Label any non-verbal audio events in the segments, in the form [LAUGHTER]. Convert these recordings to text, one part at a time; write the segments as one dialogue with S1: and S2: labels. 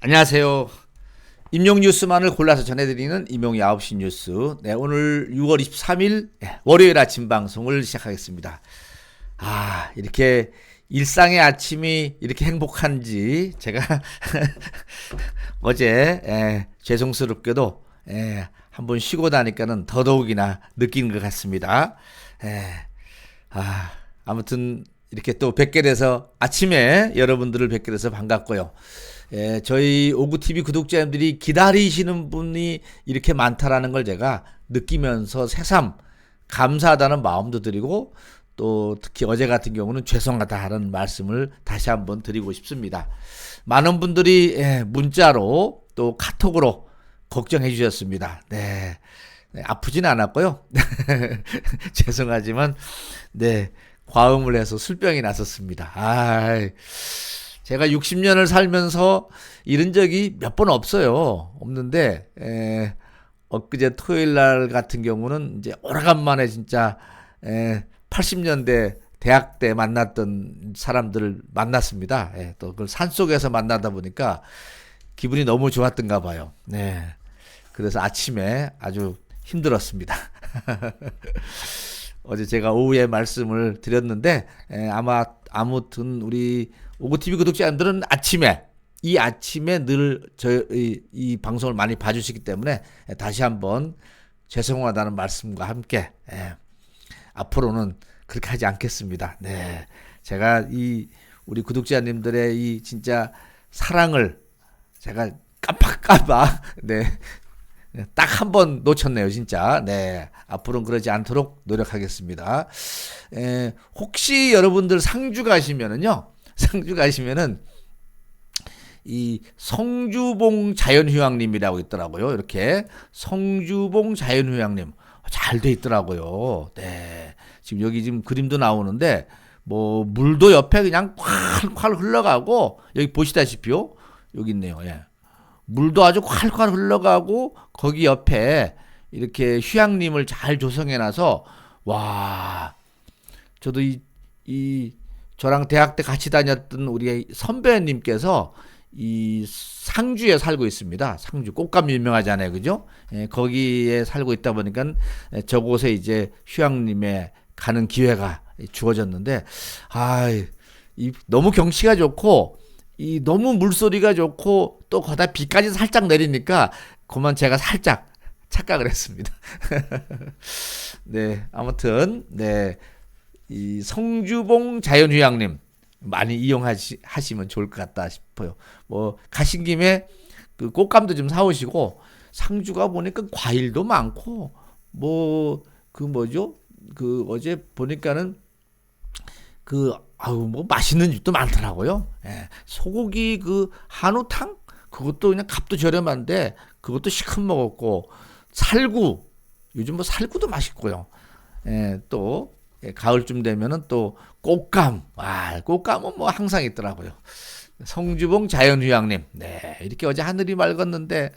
S1: 안녕하세요. 임용 뉴스만을 골라서 전해드리는 임용의 9시 뉴스. 네, 오늘 6월 23일 월요일 아침 방송을 시작하겠습니다. 아, 이렇게 일상의 아침이 이렇게 행복한지 제가 [LAUGHS] 어제 에, 죄송스럽게도 에, 한번 쉬고 나니까는 더더욱이나 느끼는 것 같습니다. 에, 아, 아무튼 이렇게 또 뵙게 돼서 아침에 여러분들을 뵙게 돼서 반갑고요. 예, 저희 오구TV 구독자님들이 기다리시는 분이 이렇게 많다라는 걸 제가 느끼면서 새삼 감사하다는 마음도 드리고 또 특히 어제 같은 경우는 죄송하다는 말씀을 다시 한번 드리고 싶습니다. 많은 분들이 예, 문자로 또 카톡으로 걱정해 주셨습니다. 네. 네, 아프진 않았고요. [LAUGHS] 죄송하지만 네 과음을 해서 술병이 났었습니다. 아, 제가 60년을 살면서 이런 적이 몇 번 없어요. 없는데 에, 엊그제 토요일 날 같은 경우는 이제 오래간만에 진짜 에, 80년대 대학 때 만났던 사람들을 만났습니다. 예, 또 그걸 산 속에서 만나다 보니까 기분이 너무 좋았던가 봐요. 네. 그래서 아침에 아주 힘들었습니다. [LAUGHS] 어제 제가 오후에 말씀을 드렸는데 에, 아마 아무튼 우리 오고TV 구독자분들은 아침에 이 아침에 늘 저희 이 방송을 많이 봐주시기 때문에 다시 한번 죄송하다는 말씀과 함께 예, 앞으로는 그렇게 하지 않겠습니다. 네, 제가 이 우리 구독자님들의 이 진짜 사랑을 제가 깜빡깜빡 네. 딱 한 번 놓쳤네요, 진짜. 네. 앞으로는 그러지 않도록 노력하겠습니다. 에, 혹시 여러분들 상주 가시면은요, 상주 가시면은 이 성주봉 자연휴양림이라고 있더라고요. 이렇게 성주봉 자연휴양림 잘 돼 있더라고요. 네. 지금 여기 지금 그림도 나오는데 뭐 물도 옆에 그냥 콸콸 흘러가고 여기 보시다시피요. 여기 있네요. 예. 물도 아주 콸콸 흘러가고 거기 옆에 이렇게 휴양림을 잘 조성해 놔서 와 저도 이, 이 저랑 대학 때 같이 다녔던 우리 선배님께서 이 상주에 살고 있습니다. 상주 꽃감 유명하잖아요, 그죠? 예, 거기에 살고 있다 보니까 저곳에 이제 휴양림에 가는 기회가 주어졌는데, 아, 이 너무 경치가 좋고 이 너무 물소리가 좋고 또 거다 비까지 살짝 내리니까 그만 제가 살짝 착각을 했습니다. [LAUGHS] 네, 아무튼 네. 이 성주봉 자연휴양림 많이 이용하시면 좋을 것 같다 싶어요. 뭐 가신 김에 그 꽃감도 좀 사오시고 상주가 보니까 과일도 많고 뭐 그 뭐죠? 그 어제 보니까는 그 아우 뭐 맛있는 집도 많더라고요. 예. 소고기 그 한우탕 그것도 그냥 값도 저렴한데 그것도 시큼 먹었고 살구 요즘 뭐 살구도 맛있고요. 예, 또 예, 가을쯤 되면은 또 꽃감. 아, 꽃감은 뭐 항상 있더라고요. 성주봉 자연휴양림. 네, 이렇게 어제 하늘이 맑았는데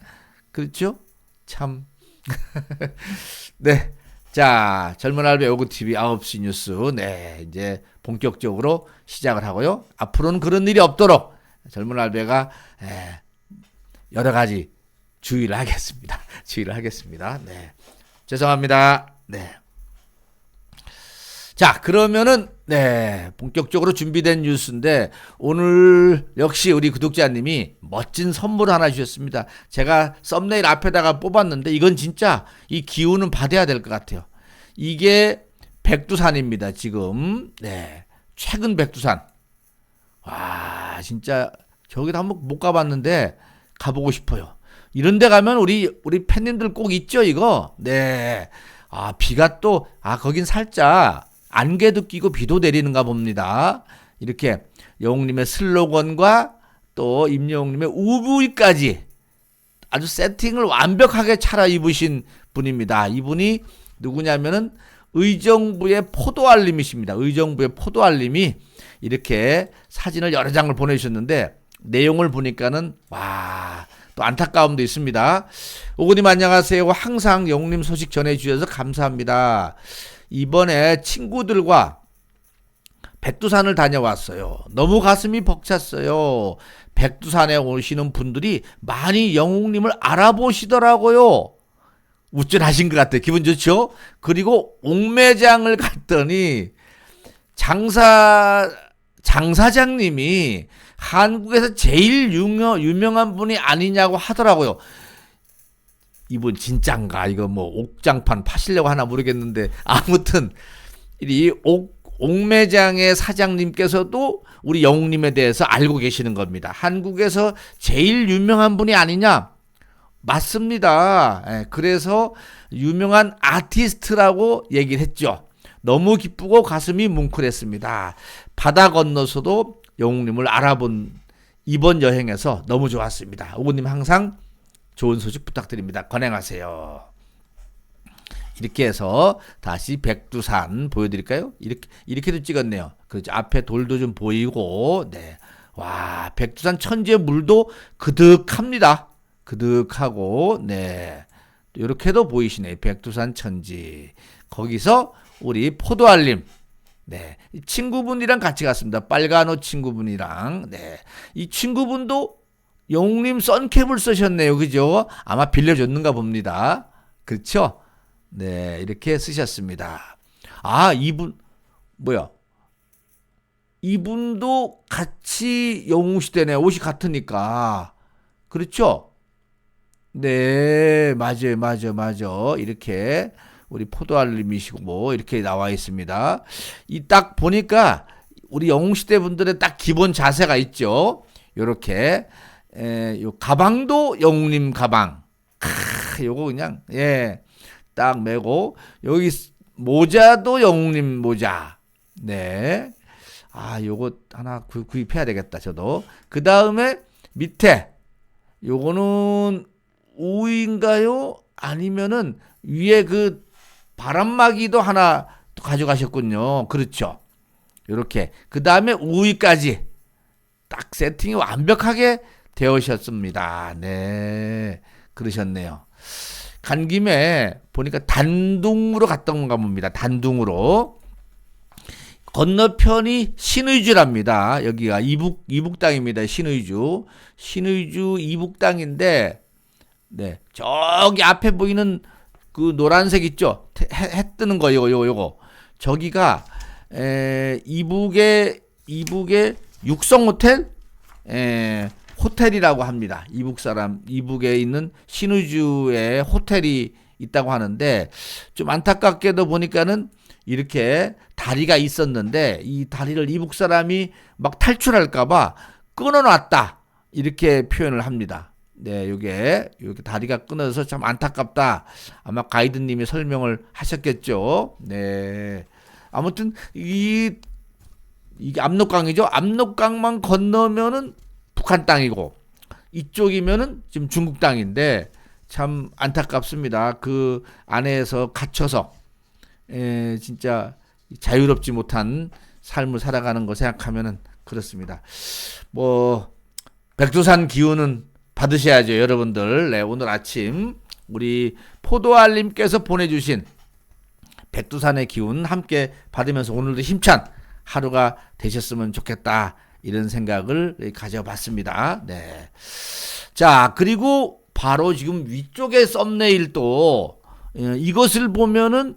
S1: 그렇죠? 참. [LAUGHS] 네. 자, 젊은 알베 오구 TV 9시 뉴스. 네, 이제 본격적으로 시작을 하고요. 앞으로는 그런 일이 없도록 젊은 알베가 여러 가지 주의를 하겠습니다. [LAUGHS] 주의를 하겠습니다. 네. 죄송합니다. 네. 자, 그러면은 네, 본격적으로 준비된 뉴스인데 오늘 역시 우리 구독자님이 멋진 선물 하나 주셨습니다. 제가 썸네일 앞에다가 뽑았는데 이건 진짜 이 기운은 받아야 될 것 같아요. 이게 백두산입니다. 지금 네, 최근 백두산. 와, 진짜 저기도 한번 못 가봤는데 가보고 싶어요. 이런 데 가면 우리 우리 팬님들 꼭 있죠 이거. 네. 아 비가 또 아 거긴 살짝 안개도 끼고 비도 내리는가 봅니다. 이렇게 영웅님의 슬로건과 또 임영웅님의 우부까지 아주 세팅을 완벽하게 차려입으신 분입니다. 이분이 누구냐면은 의정부의 포도알림이십니다. 의정부의 포도알림이 이렇게 사진을 여러 장을 보내주셨는데 내용을 보니까는 와. 또 안타까움도 있습니다. 오구님 안녕하세요. 항상 영웅님 소식 전해주셔서 감사합니다. 이번에 친구들과 백두산을 다녀왔어요. 너무 가슴이 벅찼어요. 백두산에 오시는 분들이 많이 영웅님을 알아보시더라고요. 우쭐하신 것 같아요. 기분 좋죠? 그리고 옥매장을 갔더니 장사 장사장님이 한국에서 제일 유명, 유명한 분이 아니냐고 하더라고요. 이분 진짠가? 이거 뭐 옥장판 파시려고 하나 모르겠는데 아무튼 이 옥, 옥매장의 사장님께서도 우리 영웅님에 대해서 알고 계시는 겁니다. 한국에서 제일 유명한 분이 아니냐? 맞습니다. 예, 그래서 유명한 아티스트라고 얘기를 했죠. 너무 기쁘고 가슴이 뭉클했습니다. 바다 건너서도 영웅님을 알아본 이번 여행에서 너무 좋았습니다. 오구님 항상 좋은 소식 부탁드립니다. 건행하세요. 이렇게 해서 다시 백두산 보여드릴까요? 이렇게 이렇게도 찍었네요. 그렇죠. 앞에 돌도 좀 보이고, 네. 와 백두산 천지의 물도 그득합니다. 그득하고, 네. 이렇게도 보이시네. 백두산 천지. 거기서 우리 포도알림. 네. 이 친구분이랑 같이 갔습니다. 빨간 옷 친구분이랑. 네. 이 친구분도 영웅님 선캡을 쓰셨네요. 그죠? 아마 빌려줬는가 봅니다. 그렇죠? 네. 이렇게 쓰셨습니다. 아, 이분, 뭐야. 이분도 같이 영웅시대네. 옷이 같으니까. 그렇죠? 네. 맞아요. 맞아요. 맞아요. 이렇게. 우리 포도알림이시고 뭐 이렇게 나와 있습니다. 이 딱 보니까 우리 영웅시대 분들의 딱 기본 자세가 있죠. 요렇게 에, 요 가방도 영웅님 가방. 크, 요거 그냥 예. 딱 메고 여기 모자도 영웅님 모자. 네. 아, 요거 하나 구, 구입해야 되겠다. 저도. 그다음에 밑에 요거는 우인가요? 아니면은 위에 그 바람막이도 하나 가져가셨군요. 그렇죠. 이렇게 그 다음에 우위까지 딱 세팅이 완벽하게 되어셨습니다. 네, 그러셨네요. 간 김에 보니까 단둥으로 갔던 건가 봅니다. 단둥으로 건너편이 신의주랍니다. 여기가 이북 이북 땅입니다. 신의주 신의주 이북 땅인데 네 저기 앞에 보이는 그 노란색 있죠? 해, 해 뜨는 거 요거 요거 요거. 저기가 에, 이북의 이북의 육성 호텔 에, 호텔이라고 합니다. 이북 사람 이북에 있는 신의주에 호텔이 있다고 하는데 좀 안타깝게도 보니까는 이렇게 다리가 있었는데 이 다리를 이북 사람이 막 탈출할까봐 끊어놨다 이렇게 표현을 합니다. 네, 요게 이렇게 다리가 끊어져서 참 안타깝다. 아마 가이드님이 설명을 하셨겠죠. 네. 아무튼 이 이게 압록강이죠. 압록강만 건너면은 북한 땅이고 이쪽이면은 지금 중국 땅인데 참 안타깝습니다. 그 안에서 갇혀서 에, 진짜 자유롭지 못한 삶을 살아가는 거 생각하면은 그렇습니다. 뭐 백두산 기운은 받으셔야죠, 여러분들. 네, 오늘 아침 우리 포도알님께서 보내주신 백두산의 기운 함께 받으면서 오늘도 힘찬 하루가 되셨으면 좋겠다. 이런 생각을 가져봤습니다. 네. 자, 그리고 바로 지금 위쪽의 썸네일도 예, 이것을 보면은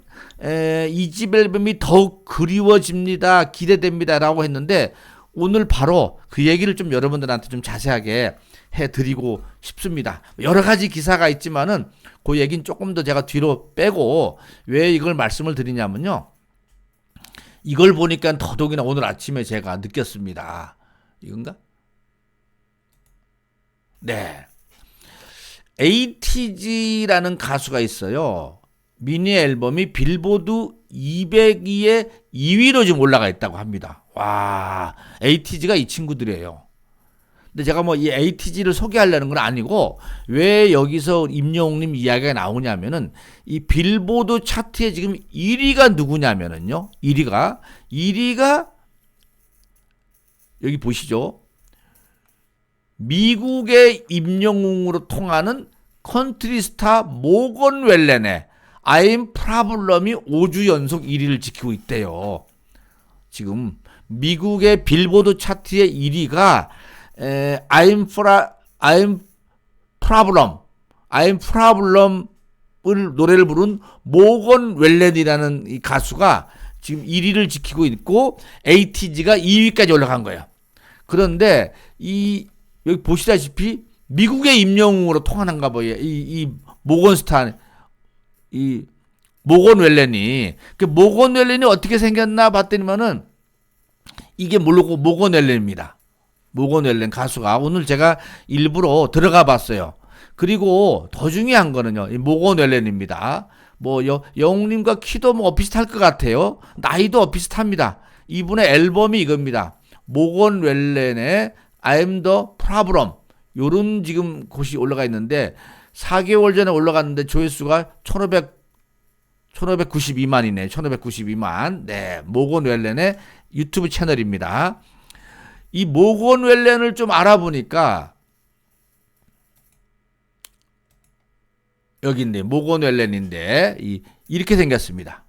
S1: 이 집 앨범이 더욱 그리워집니다. 기대됩니다라고 했는데 오늘 바로 그 얘기를 좀 여러분들한테 좀 자세하게 해드리고 싶습니다. 여러 가지 기사가 있지만은 그 얘기는 조금 더 제가 뒤로 빼고 왜 이걸 말씀을 드리냐면요. 이걸 보니까 더더욱이나 오늘 아침에 제가 느꼈습니다. 이건가? 네. ATG라는 가수가 있어요. 미니 앨범이 빌보드 200위에 2위로 지금 올라가 있다고 합니다. 와, ATG가 이 친구들이에요. 근데 제가 뭐 이 ATG를 소개하려는 건 아니고 왜 여기서 임영웅님 이야기가 나오냐면은 이 빌보드 차트에 지금 1위가 누구냐면은요. 1위가 1위가 여기 보시죠. 미국의 임영웅으로 통하는 컨트리스타 모건 웰렌의 아임 프라블럼이 5주 연속 1위를 지키고 있대요. 지금 미국의 빌보드 차트의 1위가 에, I'm fra, I'm problem, I'm problem을 노래를 부른 모건 웰렌이라는 이 가수가 지금 1위를 지키고 있고 ATG가 2위까지 올라간 거예요. 그런데 이 여기 보시다시피 미국의 임영웅으로 통하는가 봐요. 이, 이 모건스탄 이 모건 웰렌이 그 모건 웰렌이 어떻게 생겼나 봤더니만은 이게 모르고 모건 웰렌입니다. 모건 웰렌 가수가 오늘 제가 일부러 들어가 봤어요. 그리고 더 중요한 거는요. 이 모건 웰렌입니다. 뭐 여, 영웅님과 키도 뭐 비슷할 것 같아요. 나이도 비슷합니다. 이분의 앨범이 이겁니다. 모건 웰렌의 I'm the problem 요런 지금 곳이 올라가 있는데 4개월 전에 올라갔는데 조회수가 1500 1592만이네. 1592만. 네. 모건 웰렌의 유튜브 채널입니다. 이 모건 웰렌을 좀 알아보니까 여기 있네. 모건 웰렌인데 이 이렇게 생겼습니다.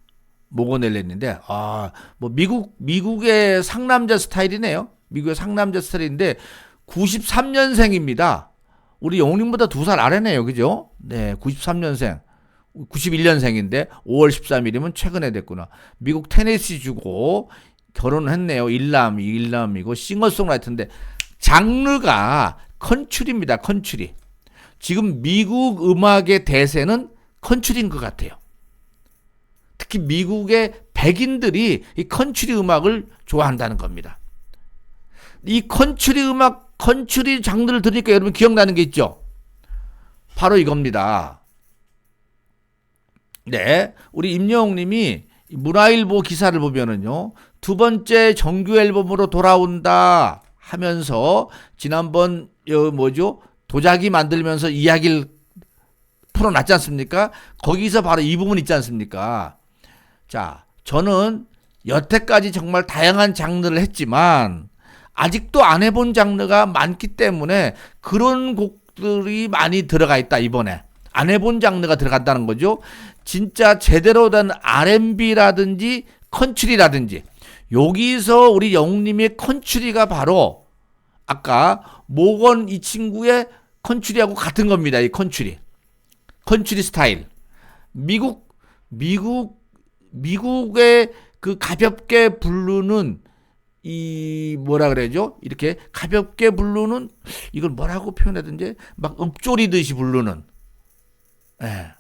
S1: 모건 웰렌인데 아, 뭐 미국 미국의 상남자 스타일이네요. 미국의 상남자 스타일인데 93년생입니다. 우리 영웅님보다 두 살 아래네요. 그죠? 네, 93년생. 91년생인데 5월 13일이면 최근에 됐구나. 미국 테네시 주고 결혼을 했네요. 일남, 일남이고 싱어송라이터인데 장르가 컨츄리입니다. 컨츄리. 지금 미국 음악의 대세는 컨츄리인 것 같아요. 특히 미국의 백인들이 이 컨츄리 음악을 좋아한다는 겁니다. 이 컨츄리 음악, 컨츄리 장르를 들으니까 여러분 기억나는 게 있죠? 바로 이겁니다. 네, 우리 임영웅 님이 문화일보 기사를 보면은요 두 번째 정규 앨범으로 돌아온다 하면서 지난번 여 뭐죠 도자기 만들면서 이야기를 풀어놨지 않습니까? 거기서 바로 이 부분 있지 않습니까? 자, 저는 여태까지 정말 다양한 장르를 했지만 아직도 안 해본 장르가 많기 때문에 그런 곡들이 많이 들어가 있다 이번에 안 해본 장르가 들어간다는 거죠. 진짜 제대로 된 R&B라든지 컨츄리라든지 여기서 우리 영웅님의 컨츄리가 바로 아까 모건 이 친구의 컨츄리하고 같은 겁니다. 이 컨츄리. 컨츄리 스타일. 미국 미국 미국의 그 가볍게 부르는 이 뭐라 그래죠? 이렇게 가볍게 부르는 이걸 뭐라고 표현하든지 막 읊조리듯이 부르는 예.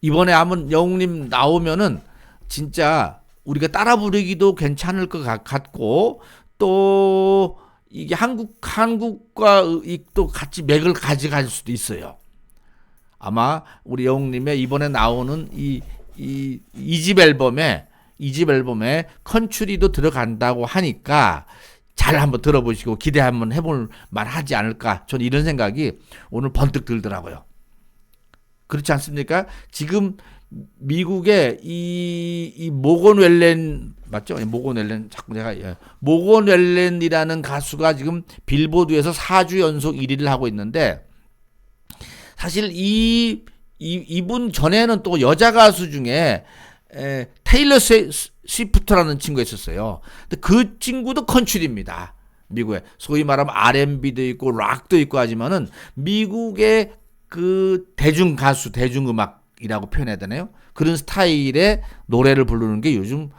S1: 이번에 한번 영웅님 나오면은 진짜 우리가 따라 부르기도 괜찮을 것 같- 같고 또 이게 한국 한국과 이또 같이 맥을 가져갈 수도 있어요. 아마 우리 영웅님의 이번에 나오는 이 이 이집 앨범에 이 집 앨범에 컨츄리도 들어간다고 하니까 잘 한번 들어보시고 기대 한번 해볼 만하지 않을까. 저는 이런 생각이 오늘 번뜩 들더라고요. 그렇지 않습니까? 지금 미국의 이, 이 모건 웰렌 맞죠? 예, 모건 웰렌 자꾸 내가 예. 모건 웰렌이라는 가수가 지금 빌보드에서 4주 연속 1위를 하고 있는데 사실 이, 이 이분 전에는 또 여자 가수 중에 에, 테일러 스- 스위프트라는 친구가 있었어요. 근데 그 친구도 컨츄리입니다. 미국에 소위 말하면 R&B도 있고 락도 있고 하지만은 미국의 그 대중 가수 대중 음악 이라고 표현해야 되나요? 그런 스타일의 노래를 부르는 게 요즘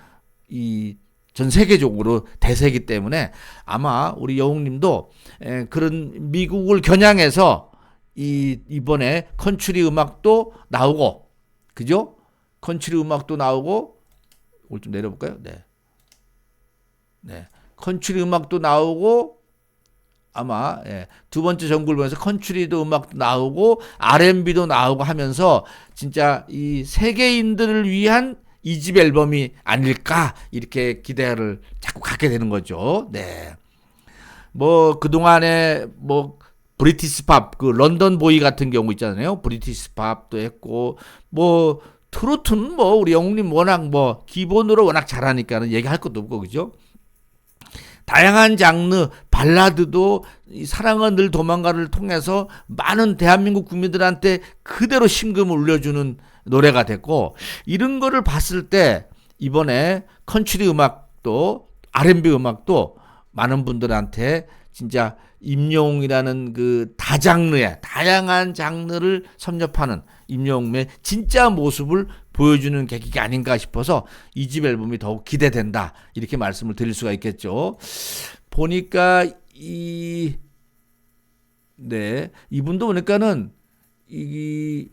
S1: 이 전 세계적으로 대세이기 때문에 아마 우리 여웅님도 에, 그런 미국을 겨냥해서 이 이번에 컨츄리 음악도 나오고 그죠? 컨츄리 음악도 나오고 오늘 좀 내려볼까요? 네. 네. 컨츄리 음악도 나오고 아마 예, 두 번째 보면서 컨츄리도 음악도 나오고 R&B도 나오고 하면서 진짜 이 세계인들을 위한 이 집 앨범이 아닐까 이렇게 기대를 자꾸 갖게 되는 거죠. 네. 뭐 그동안에 뭐 브리티시 팝, 그 런던 보이 같은 경우 있잖아요. 브리티시 팝도 했고 뭐 트로트는 뭐 우리 영웅님 워낙 뭐 기본으로 워낙 잘하니까는 얘기할 것도 없고 그죠? 다양한 장르 발라드도 이 사랑은 늘 도망가를 통해서 많은 대한민국 국민들한테 그대로 심금을 울려주는 노래가 됐고 이런 거를 봤을 때 이번에 컨츄리 음악도 R&B 음악도 많은 분들한테 진짜 임영웅이라는 그 다장르의 다양한 장르를 섭렵하는 임영웅의 진짜 모습을 보여주는 계기가 아닌가 싶어서 이 집 앨범이 더욱 기대된다 이렇게 말씀을 드릴 수가 있겠죠. 보니까 이 네, 이분도 보니까는 이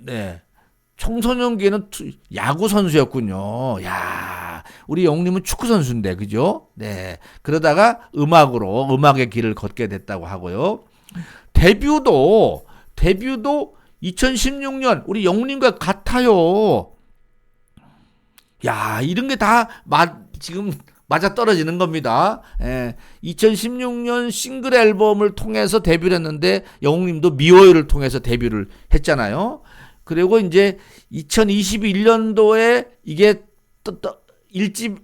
S1: 네. 청소년기에는 투- 야구 선수였군요. 야, 우리 영님은 축구 선수인데, 그죠? 네. 그러다가 음악으로 음악의 길을 걷게 됐다고 하고요. 데뷔도 데뷔도 2016년 우리 영님과 같아요. 야, 이런 게 다 지금 맞아 떨어지는 겁니다. 예, 2016년 싱글 앨범을 통해서 데뷔를 했는데 영웅님도 미워요를 통해서 데뷔를 했잖아요. 그리고 이제 2021년도에 이게 또, 또 일집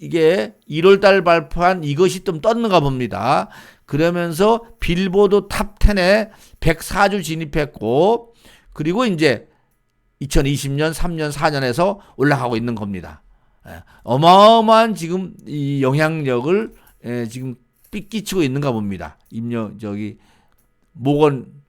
S1: 이게 1월 달 발표한 이것이 좀 떴는가 봅니다. 그러면서 빌보드 탑 10에 104주 진입했고 그리고 이제 2020년, 3년, 4년에서 올라가고 있는 겁니다. 예, 어마어마한 지금 이 영향력을 예, 지금 삐끼치고 있는가 봅니다. 임력 저기 모건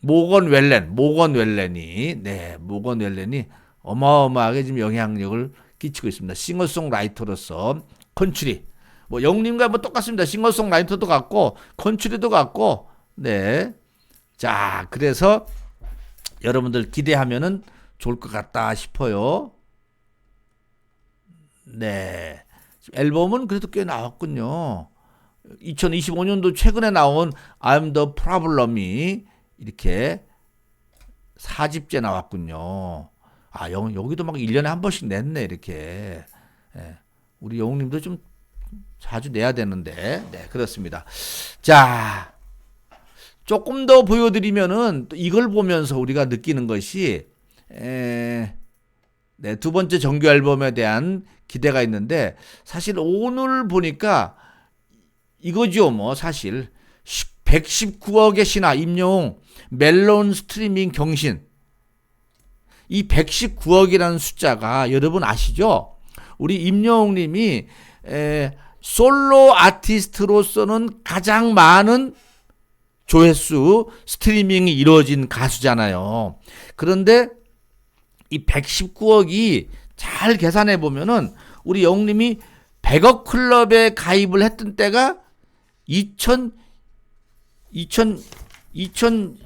S1: 모건 웰렌, 모건 웰렌이 네, 모건 웰렌이 어마어마하게 지금 영향력을 끼치고 있습니다. 싱어송라이터로서 컨츄리 뭐 영님과 뭐 똑같습니다. 싱어송라이터도 같고 컨츄리도 같고 네. 자, 그래서 여러분들 기대하면은 좋을 것 같다 싶어요. 네. 앨범은 그래도 꽤 나왔군요. 2025년도 최근에 나온 I'm the Problem이 이렇게 4집째 나왔군요. 아, 여, 여기도 막 1년에 한 번씩 냈네, 이렇게. 예. 우리 영웅님도 좀 자주 내야 되는데. 네, 그렇습니다. 자, 조금 더 보여드리면은 또 이걸 보면서 우리가 느끼는 것이 에, 네, 두 번째 정규 앨범에 대한 기대가 있는데 사실 오늘 보니까 이거죠, 뭐 사실 119억의 신화 임영웅 멜론 스트리밍 경신 이 119억이라는 숫자가 여러분 아시죠? 우리 임영웅 님이 에, 솔로 아티스트로서는 가장 많은 조회수 스트리밍이 이루어진 가수잖아요. 그런데 이 119억이 잘 계산해 보면은 우리 영님이 100억 클럽에 가입을 했던 때가 2000 2000 2000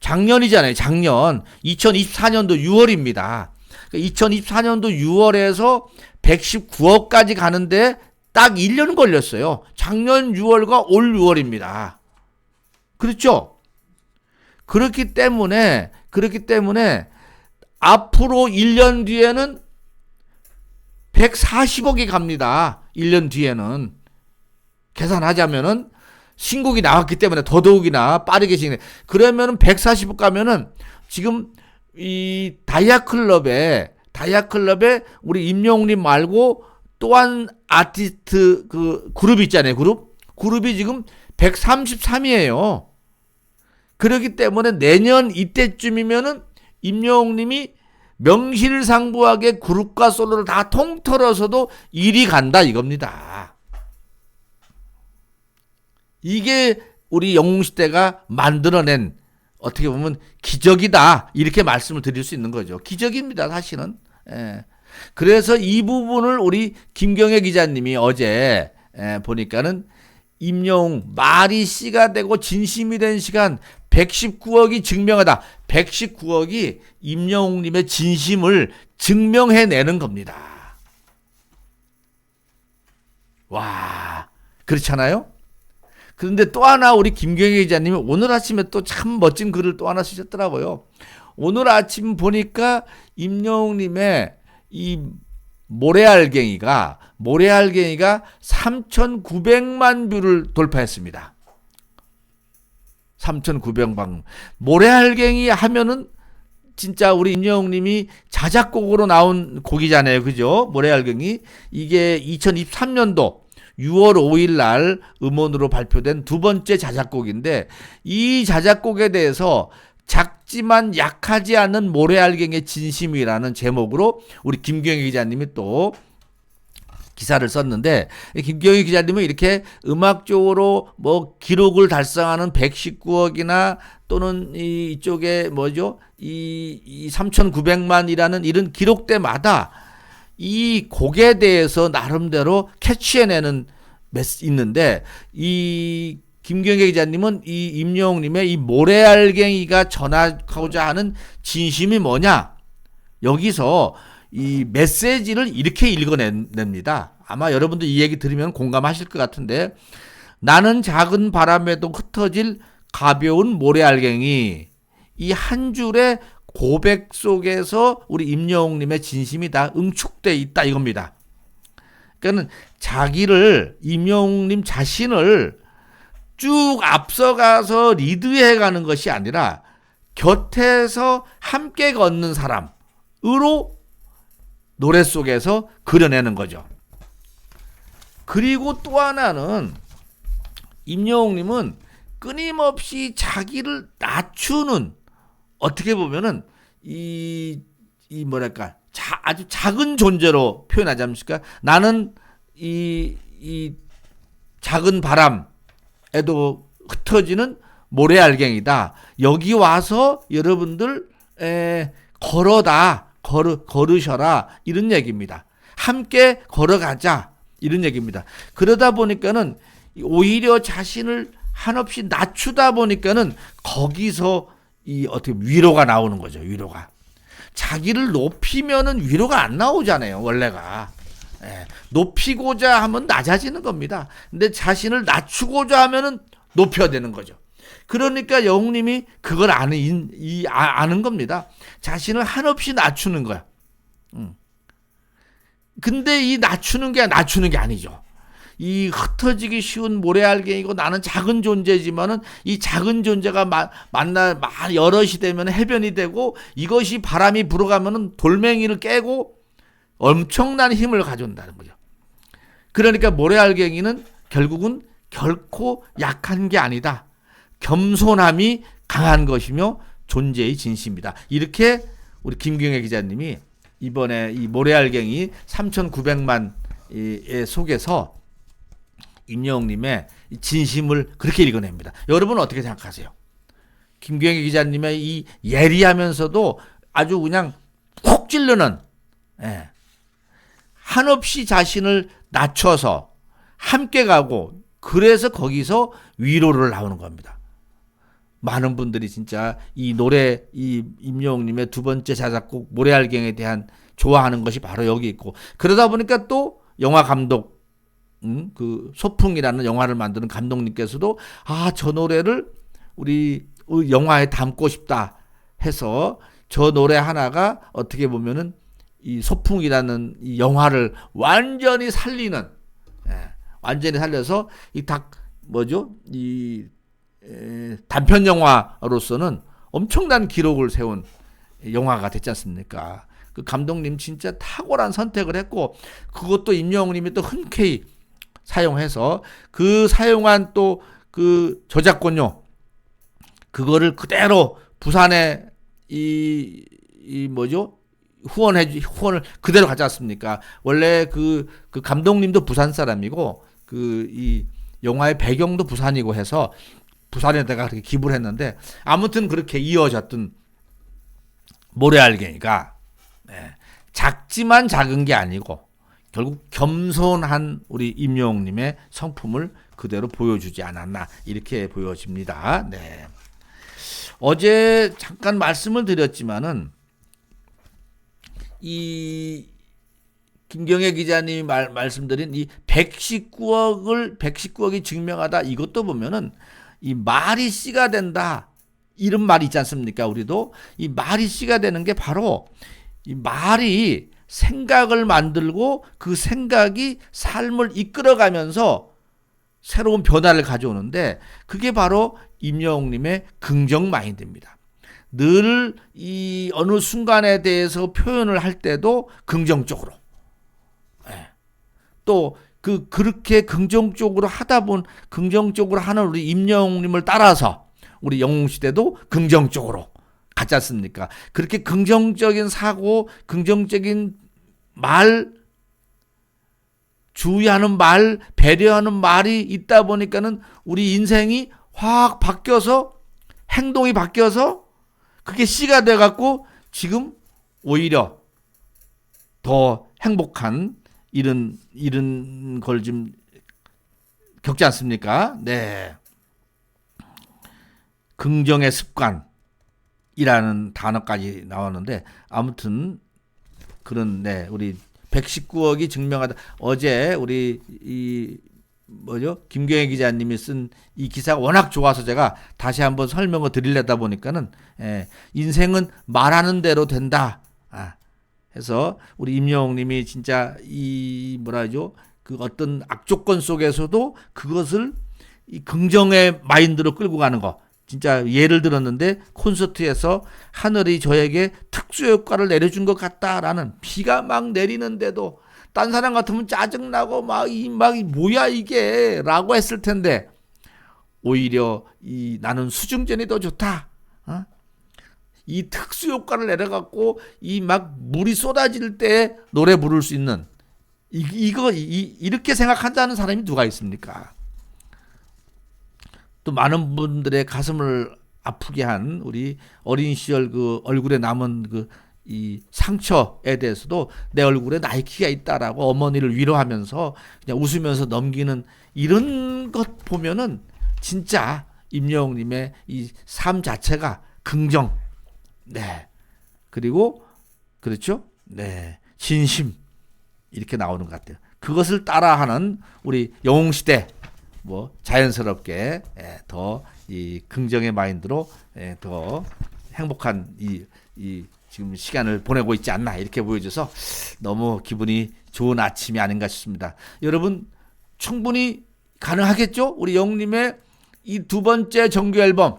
S1: 작년이잖아요. 작년 2024년도 6월입니다. 2024년도 6월에서 119억까지 가는데 딱 1년 걸렸어요. 작년 6월과 올 6월입니다. 그렇죠? 그렇기 때문에 그렇기 때문에 앞으로 1년 뒤에는 140억이 갑니다. 1년 뒤에는 계산하자면은 신곡이 나왔기 때문에 더더욱이나 빠르게 진행. 그러면은 140억 가면은 지금 이 다이아 클럽에 다이아 클럽에 우리 임영웅님 말고 또한 아티스트 그 그룹 있잖아요. 그룹. 그룹이 지금 133이에요. 그렇기 때문에 내년 이때쯤이면은 임영웅 님이 명실상부하게 그룹과 솔로를 다 통틀어서도 1위 간다 이겁니다. 이게 우리 영웅 시대가 만들어낸 어떻게 보면 기적이다 이렇게 말씀을 드릴 수 있는 거죠. 기적입니다 사실은. 예. 그래서 이 부분을 우리 김경애 기자님이 어제 에, 보니까는 임영웅 말이 씨가 되고 진심이 된 시간 119억이 증명하다. 119억이 임영웅님의 진심을 증명해내는 겁니다. 와, 그렇잖아요? 그런데 또 하나 우리 김경애 기자님이 오늘 아침에 또 참 멋진 글을 또 하나 쓰셨더라고요. 오늘 아침 보니까 임영웅님의 이 모래알갱이가 모래알갱이가 3,900만 뷰를 돌파했습니다. 3,900만 모래알갱이 하면은 진짜 우리 임영웅 님이 자작곡으로 나온 곡이잖아요, 그죠? 모래알갱이 이게 2023년도 6월 5일 날 음원으로 발표된 두 번째 자작곡인데 이 자작곡에 대해서 작지만 약하지 않은 모래알갱의 진심이라는 제목으로 우리 김경희 기자님이 또 기사를 썼는데 김경희 기자님은 이렇게 음악적으로 뭐 기록을 달성하는 119억이나 또는 이 이쪽에 뭐죠? 이, 이 3,900만이라는 이런 기록대마다 이 곡에 대해서 나름대로 캐치해내는 메시 있는데 이 김경애 기자님은 이 임영웅님의 이 모래알갱이가 전하고자 하는 진심이 뭐냐 여기서 이 메시지를 이렇게 읽어냅니다. 아마 여러분들 이 얘기 들으면 공감하실 것 같은데 나는 작은 바람에도 흩어질 가벼운 모래알갱이 이 한 줄의 고백 속에서 우리 임영웅님의 진심이 다 응축돼 있다 이겁니다. 그러니까 자기를 임영웅님 자신을 쭉 앞서가서 리드해 가는 것이 아니라 곁에서 함께 걷는 사람으로 노래 속에서 그려내는 거죠. 그리고 또 하나는 임영웅님은 끊임없이 자기를 낮추는 어떻게 보면은 이, 이 뭐랄까 자, 아주 작은 존재로 표현하지 않습니까? 나는 이, 이 작은 바람 에도 흩어지는 모래알갱이다. 여기 와서 여러분들 에, 걸어다 걸으, 걸으셔라 이런 얘기입니다. 함께 걸어가자 이런 얘기입니다. 그러다 보니까는 오히려 자신을 한없이 낮추다 보니까는 거기서 이 어떻게 위로가 나오는 거죠. 위로가 자기를 높이면은 위로가 안 나오잖아요. 원래가 예, 높이고자 하면 낮아지는 겁니다. 근데 자신을 낮추고자 하면은 높여야 되는 거죠. 그러니까 영웅님이 그걸 아는 이, 아, 아는 겁니다. 자신을 한없이 낮추는 거야. 음. 근데 이 낮추는 게 낮추는 게 아니죠. 이 흩어지기 쉬운 모래알갱이고 나는 작은 존재지만은 이 작은 존재가 마, 만나 여럿이 되면 해변이 되고 이것이 바람이 불어가면은 돌멩이를 깨고 엄청난 힘을 가져온다는 거죠. 그러니까 모래알갱이는 결국은 결코 약한 게 아니다. 겸손함이 강한 것이며 존재의 진심이다. 이렇게 우리 김경애 기자님이 이번에 이 모래알갱이 3,900만의 속에서 임영웅님의 진심을 그렇게 읽어냅니다. 여러분은 어떻게 생각하세요? 김경애 기자님의 이 예리하면서도 아주 그냥 콕 찌르는 예. 한없이 자신을 낮춰서 함께 가고 그래서 거기서 위로를 나오는 겁니다. 많은 분들이 진짜 이 노래 이 임영웅님의 두 번째 자작곡 모래알갱에 대한 좋아하는 것이 바로 여기 있고 그러다 보니까 또 영화 감독 음, 그 소풍이라는 영화를 만드는 감독님께서도 아 저 노래를 우리 영화에 담고 싶다 해서 저 노래 하나가 어떻게 보면은 이 소풍이라는 이 영화를 완전히 살리는 예, 완전히 살려서 이 닭 뭐죠 이 단편 영화로서는 엄청난 기록을 세운 영화가 됐지 않습니까? 그 감독님 진짜 탁월한 선택을 했고 그것도 임영웅님이 또 흔쾌히 사용해서 그 사용한 또 그 저작권료 그거를 그대로 부산에 이, 이 뭐죠? 후원해 후원을 그대로 가져왔습니까? 원래 그, 그 감독님도 부산 사람이고 그 이 영화의 배경도 부산이고 해서 부산에다가 그렇게 기부를 했는데 아무튼 그렇게 이어졌던 모래알갱이가 네, 작지만 작은 게 아니고 결국 겸손한 우리 임영웅님의 성품을 그대로 보여주지 않았나 이렇게 보여집니다. 네. 어제 잠깐 말씀을 드렸지만은 이 김경애 기자님이 말, 말씀드린 이 119억을 119억이 증명하다 이것도 보면은 이 말이 씨가 된다. 이런 말이 있지 않습니까? 우리도 이 말이 씨가 되는 게 바로 이 말이 생각을 만들고 그 생각이 삶을 이끌어가면서 새로운 변화를 가져오는데 그게 바로 임영웅님의 긍정 마인드입니다. 늘 이 어느 순간에 대해서 표현을 할 때도 긍정적으로 예. 또그 그렇게 긍정적으로 하다 본 긍정적으로 하는 우리 임영웅님을 따라서 우리 영웅 시대도 긍정적으로 갔지 않습니까? 그렇게 긍정적인 사고, 긍정적인 말 주의하는 말, 배려하는 말이 있다 보니까는 우리 인생이 확 바뀌어서 행동이 바뀌어서 그게 씨가 돼 갖고 지금 오히려 더 행복한 이런 이런 걸 좀 겪지 않습니까? 네. 긍정의 습관이라는 단어까지 나왔는데 아무튼 그런 네 우리 119억이 증명하다 어제 우리 이 뭐죠 김경혜 기자님이 쓴 이 기사가 워낙 좋아서 제가 다시 한번 설명을 드리려다 보니까는 예, 인생은 말하는 대로 된다. 아, 해서 우리 임영웅님이 진짜 이 뭐라죠 그 어떤 악조건 속에서도 그것을 이 긍정의 마인드로 끌고 가는 거. 진짜 예를 들었는데 콘서트에서 하늘이 저에게 특수 효과를 내려준 것 같다라는 비가 막 내리는데도 딴 사람 같으면 짜증나고 막 이 막 뭐야 이게 라고 했을 텐데 오히려 이 나는 수중전이 더 좋다. 어? 이 특수 효과를 내려갖고 이 막 물이 쏟아질 때 노래 부를 수 있는 이, 이거 이, 이렇게 생각한다는 사람이 누가 있습니까? 또 많은 분들의 가슴을 아프게 한 우리 어린 시절 그 얼굴에 남은 그 이 상처에 대해서도 내 얼굴에 나이키가 있다라고 어머니를 위로하면서 그냥 웃으면서 넘기는 이런 것 보면은 진짜 임영웅님의 이 삶 자체가 긍정, 네. 그리고 그렇죠, 네. 진심. 이렇게 나오는 것 같아요. 그것을 따라하는 우리 영웅 시대 뭐 자연스럽게 예, 더이 긍정의 마인드로 예, 더 행복한 이, 이 지금 시간을 보내고 있지 않나 이렇게 보여줘서 너무 기분이 좋은 아침이 아닌가 싶습니다. 여러분 충분히 가능하겠죠? 우리 영님의 이 두 번째 정규 앨범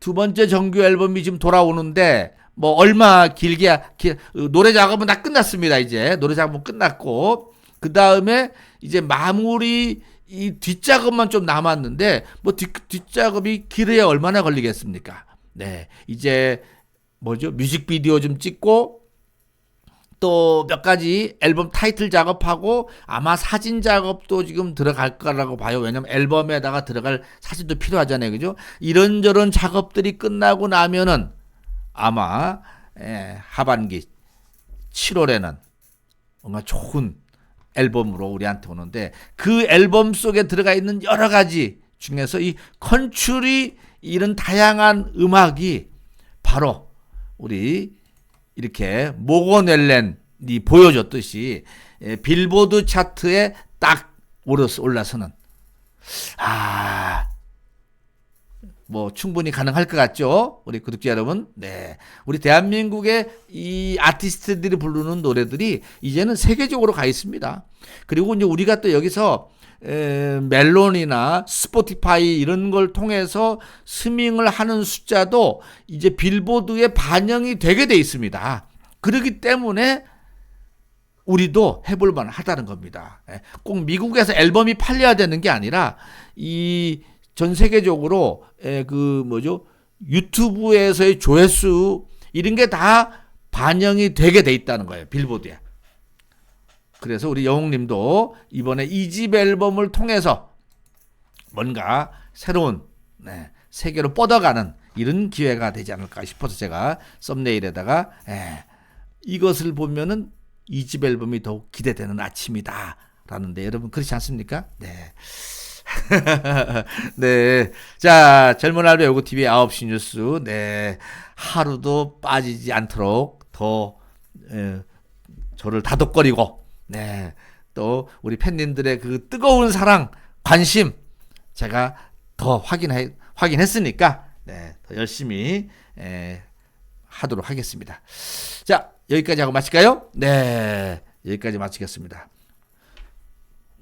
S1: 두 번째 정규 앨범이 지금 돌아오는데 뭐 얼마 길게 길, 노래 작업은 다 끝났습니다. 이제 노래 작업은 끝났고 그 다음에 이제 마무리 이 뒷작업만 좀 남았는데 뭐 뒷, 뒷작업이 길어야 얼마나 걸리겠습니까? 네 이제 뭐죠 뮤직비디오 좀 찍고 또 몇 가지 앨범 타이틀 작업하고 아마 사진 작업도 지금 들어갈 거라고 봐요. 왜냐면 앨범에다가 들어갈 사진도 필요하잖아요. 그죠? 이런저런 작업들이 끝나고 나면은 아마 예, 하반기 7월에는 뭔가 좋은 앨범으로 우리한테 오는데 그 앨범 속에 들어가 있는 여러 가지 중에서 이 컨츄리 이런 다양한 음악이 바로 우리 이렇게 모건앨렌이 보여줬듯이 예, 빌보드 차트에 딱 올라서는 아. 뭐 충분히 가능할 것 같죠? 우리 구독자 여러분. 네. 우리 대한민국의 이 아티스트들이 부르는 노래들이 이제는 세계적으로 가 있습니다. 그리고 이제 우리가 또 여기서 에, 멜론이나 스포티파이 이런 걸 통해서 스밍을 하는 숫자도 이제 빌보드에 반영이 되게 돼 있습니다. 그렇기 때문에 우리도 해볼 만 하다는 겁니다. 예, 꼭 미국에서 앨범이 팔려야 되는 게 아니라 이 전 세계적으로 그 뭐죠 유튜브에서의 조회수 이런 게 다 반영이 되게 돼 있다는 거예요 빌보드에. 그래서 우리 영웅님도 이번에 이 집 앨범을 통해서 뭔가 새로운 네, 세계로 뻗어가는 이런 기회가 되지 않을까 싶어서 제가 썸네일에다가 예, 이것을 보면은 이 집 앨범이 더욱 기대되는 아침이다. 라는데 여러분 그렇지 않습니까? 네. [LAUGHS] 네. 자, 젊은 알바 요구 TV 9시 뉴스. 네. 하루도 빠지지 않도록 더 에, 저를 다독거리고 네. 또 우리 팬님들의 그 뜨거운 사랑, 관심 제가 더 확인해 확인했으니까 네. 더 열심히 에, 하도록 하겠습니다. 자, 여기까지 하고 마칠까요? 네. 여기까지 마치겠습니다.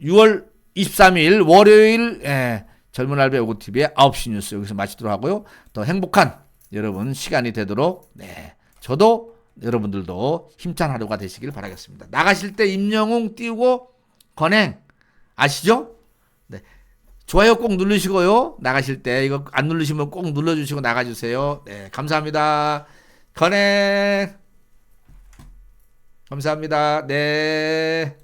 S1: 6월 23일 월요일 예, 젊은 알바 요구 TV의 9시 뉴스 여기서 마치도록 하고요. 더 행복한 여러분 시간이 되도록 네. 저도 여러분들도 힘찬 하루가 되시길 바라겠습니다. 나가실 때 임영웅 띄우고 건행 아시죠? 네. 좋아요 꼭 누르시고요. 나가실 때 이거 안 누르시면 꼭 눌러주시고 나가주세요. 네, 감사합니다. 건행 감사합니다. 네.